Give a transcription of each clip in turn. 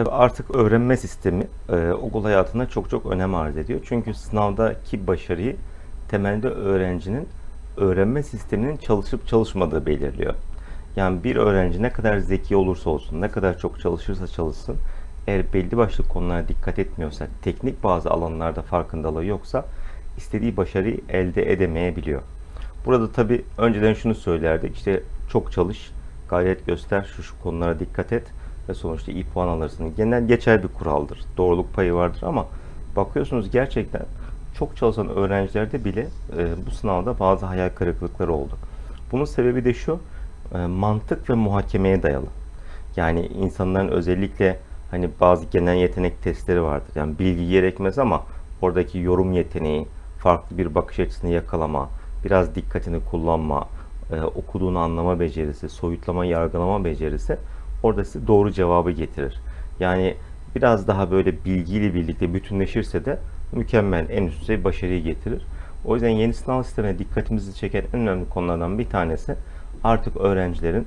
Tabii artık öğrenme sistemi e, okul hayatında çok çok önem arz ediyor. Çünkü sınavdaki başarıyı temelde öğrencinin öğrenme sisteminin çalışıp çalışmadığı belirliyor. Yani bir öğrenci ne kadar zeki olursa olsun, ne kadar çok çalışırsa çalışsın, eğer belli başlı konulara dikkat etmiyorsa, teknik bazı alanlarda farkındalığı yoksa istediği başarıyı elde edemeyebiliyor. Burada tabii önceden şunu söylerdik, işte çok çalış, gayret göster, şu şu konulara dikkat et ve sonuçta iyi puan alırsın. Genel geçer bir kuraldır. Doğruluk payı vardır ama bakıyorsunuz gerçekten çok çalışan öğrencilerde bile e, bu sınavda bazı hayal kırıklıkları oldu. Bunun sebebi de şu, e, mantık ve muhakemeye dayalı. Yani insanların özellikle hani bazı genel yetenek testleri vardır. Yani bilgi gerekmez ama oradaki yorum yeteneği, farklı bir bakış açısını yakalama, biraz dikkatini kullanma, e, okuduğunu anlama becerisi, soyutlama, yargılama becerisi orada size doğru cevabı getirir. Yani biraz daha böyle bilgiyle birlikte bütünleşirse de mükemmel, en üst düzey başarıyı getirir. O yüzden yeni sınav sistemine dikkatimizi çeken en önemli konulardan bir tanesi artık öğrencilerin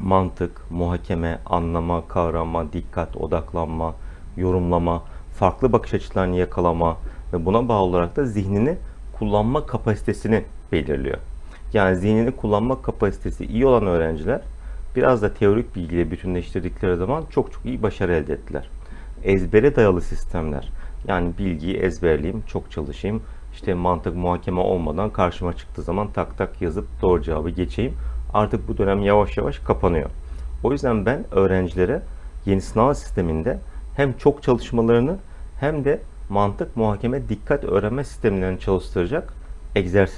mantık, muhakeme, anlama, kavrama, dikkat, odaklanma, yorumlama, farklı bakış açılarını yakalama ve buna bağlı olarak da zihnini kullanma kapasitesini belirliyor. Yani zihnini kullanma kapasitesi iyi olan öğrenciler biraz da teorik bilgiyle bütünleştirdikleri zaman çok çok iyi başarı elde ettiler. Ezbere dayalı sistemler yani bilgiyi ezberleyeyim, çok çalışayım, işte mantık muhakeme olmadan karşıma çıktığı zaman tak tak yazıp doğru cevabı geçeyim. Artık bu dönem yavaş yavaş kapanıyor. O yüzden ben öğrencilere yeni sınav sisteminde hem çok çalışmalarını hem de mantık, muhakeme, dikkat öğrenme sistemlerini çalıştıracak egzersiz